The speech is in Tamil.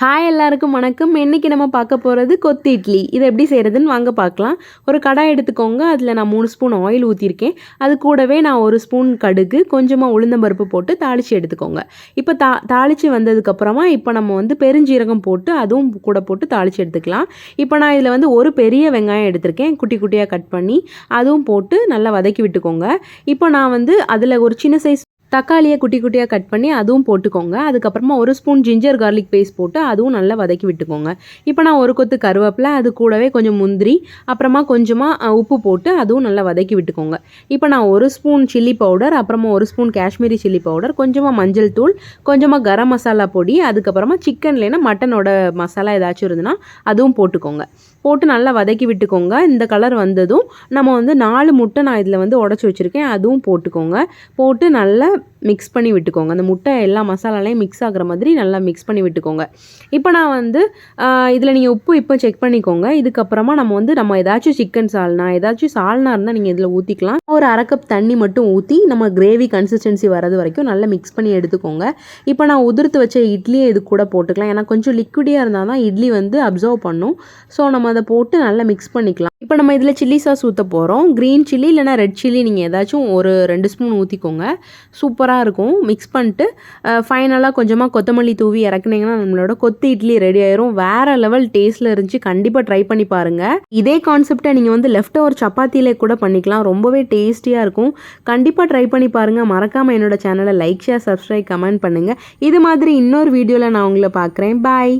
ஹாய் எல்லாருக்கும் வணக்கம். இன்றைக்கி நம்ம பார்க்க போகிறது கொத்து இட்லி. இதை எப்படி செய்கிறதுன்னு வாங்க பார்க்கலாம். ஒரு கடாய் எடுத்துக்கோங்க. அதில் நான் மூணு ஸ்பூன் ஆயில் ஊற்றிருக்கேன் அது கூடவே நான் ஒரு ஸ்பூன் கடுகு கொஞ்சமாக உளுந்தம்பருப்பு போட்டு தாளித்து எடுத்துக்கோங்க. இப்போ தா தாளித்து வந்ததுக்கப்புறமா இப்போ நம்ம வந்து பெருஞ்சீரகம் போட்டு அதுவும் கூட போட்டு தாளித்து எடுத்துக்கலாம். இப்போ நான் இதில் வந்து ஒரு பெரிய வெங்காயம் எடுத்திருக்கேன். குட்டி குட்டியாக கட் பண்ணி அதுவும் போட்டு நல்லா வதக்கி விட்டுக்கோங்க. இப்போ நான் வந்து அதில் ஒரு சின்ன சைஸ் தக்காளியை குட்டி குட்டியாக கட் பண்ணி அதுவும் போட்டுக்கோங்க. அதுக்கப்புறமா ஒரு ஸ்பூன் ஜிஞ்சர் கார்லிக் பேஸ்ட் போட்டு அதுவும் நல்லா வதக்கி விட்டுக்கோங்க. இப்போ நான் ஒரு கொத்து கருவேப்பிலை அது கூடவே கொஞ்சம் முந்திரி அப்புறமா கொஞ்சமாக உப்பு போட்டு அதுவும் நல்லா வதக்கி விட்டுக்கோங்க. இப்போ நான் ஒரு ஸ்பூன் சில்லி பவுடர் அப்புறமா ஒரு ஸ்பூன் காஷ்மீரி சில்லி பவுடர் கொஞ்சமாக மஞ்சள் தூள் கொஞ்சமாக கரம் மசாலா பொடி அதுக்கப்புறமா சிக்கன் இல்லைன்னா மட்டனோட மசாலா ஏதாச்சும் இருந்ததுன்னா அதுவும் போட்டுக்கோங்க. போட்டு நல்லா வதக்கி விட்டுக்கோங்க. இந்த கலர் வந்ததும் நம்ம வந்து நாலு முட்டை நான் இதில் வந்து உடச்சி வச்சுருக்கேன். அதுவும் போட்டுக்கோங்க. போட்டு நல்லா மிக்ஸ் பண்ணி விட்டுக்கோங்க. அந்த முட்டை எல்லா மசாலாலையும் மிக்ஸ் ஆகிற மாதிரி நல்லா மிக்ஸ் பண்ணி விட்டுக்கோங்க. இப்போ நான் வந்து இதில் நீங்கள் உப்பு இப்போ செக் பண்ணிக்கோங்க. இதுக்கப்புறமா நம்ம வந்து நம்ம ஏதாச்சும் சிக்கன் சால்னா ஏதாச்சும் சால்னா இருந்தால் நீங்கள் இதில் ஊற்றிக்கலாம் ஒரு அரை கப் தண்ணி மட்டும் ஊற்றி நம்ம கிரேவி கன்சிஸ்டன்சி வர்றது வரைக்கும் நல்லா மிக்ஸ் பண்ணி எடுத்துக்கோங்க. இப்போ நான் உதிர்த்து வச்ச இட்லியை இது கூட போட்டுக்கலாம். ஏன்னா கொஞ்சம் லிக்விடியாக இருந்தால் தான் இட்லி வந்து அப்சர்வ் பண்ணும். ஸோ நம்ம அதை போட்டு நல்லா மிக்ஸ் பண்ணிக்கலாம். இப்போ நம்ம இதில் சில்லி சாஸ் ஊற்ற போகிறோம் க்ரீன் சில்லி இல்லைனா ரெட் சில்லி நீங்கள் ஏதாச்சும் ஒரு ரெண்டு ஸ்பூன் ஊற்றிக்கோங்க சூப்பராக இருக்கும். மிக்ஸ் பண்ணிட்டு ஃபைனலாக கொஞ்சமாக கொத்தமல்லி தூவி இறக்குனீங்கன்னா நம்மளோட கொத்து இட்லி ரெடி ஆயிரும். வேறு லெவல் டேஸ்ட்டில் இருந்துச்சு. கண்டிப்பாக ட்ரை பண்ணி பாருங்கள் இதே கான்செப்டை நீங்கள் வந்து லெஃப்ட் ஓவர் சப்பாத்தியிலே கூட பண்ணிக்கலாம். ரொம்பவே டேஸ்டியாக இருக்கும். கண்டிப்பாக ட்ரை பண்ணி பாருங்கள் மறக்காமல் என்னோட சேனலை லைக் ஷேர் சப்ஸ்கிரைப் கமெண்ட் பண்ணுங்கள் இது மாதிரி இன்னொரு வீடியோவில் நான் உங்களை பார்க்குறேன். பாய்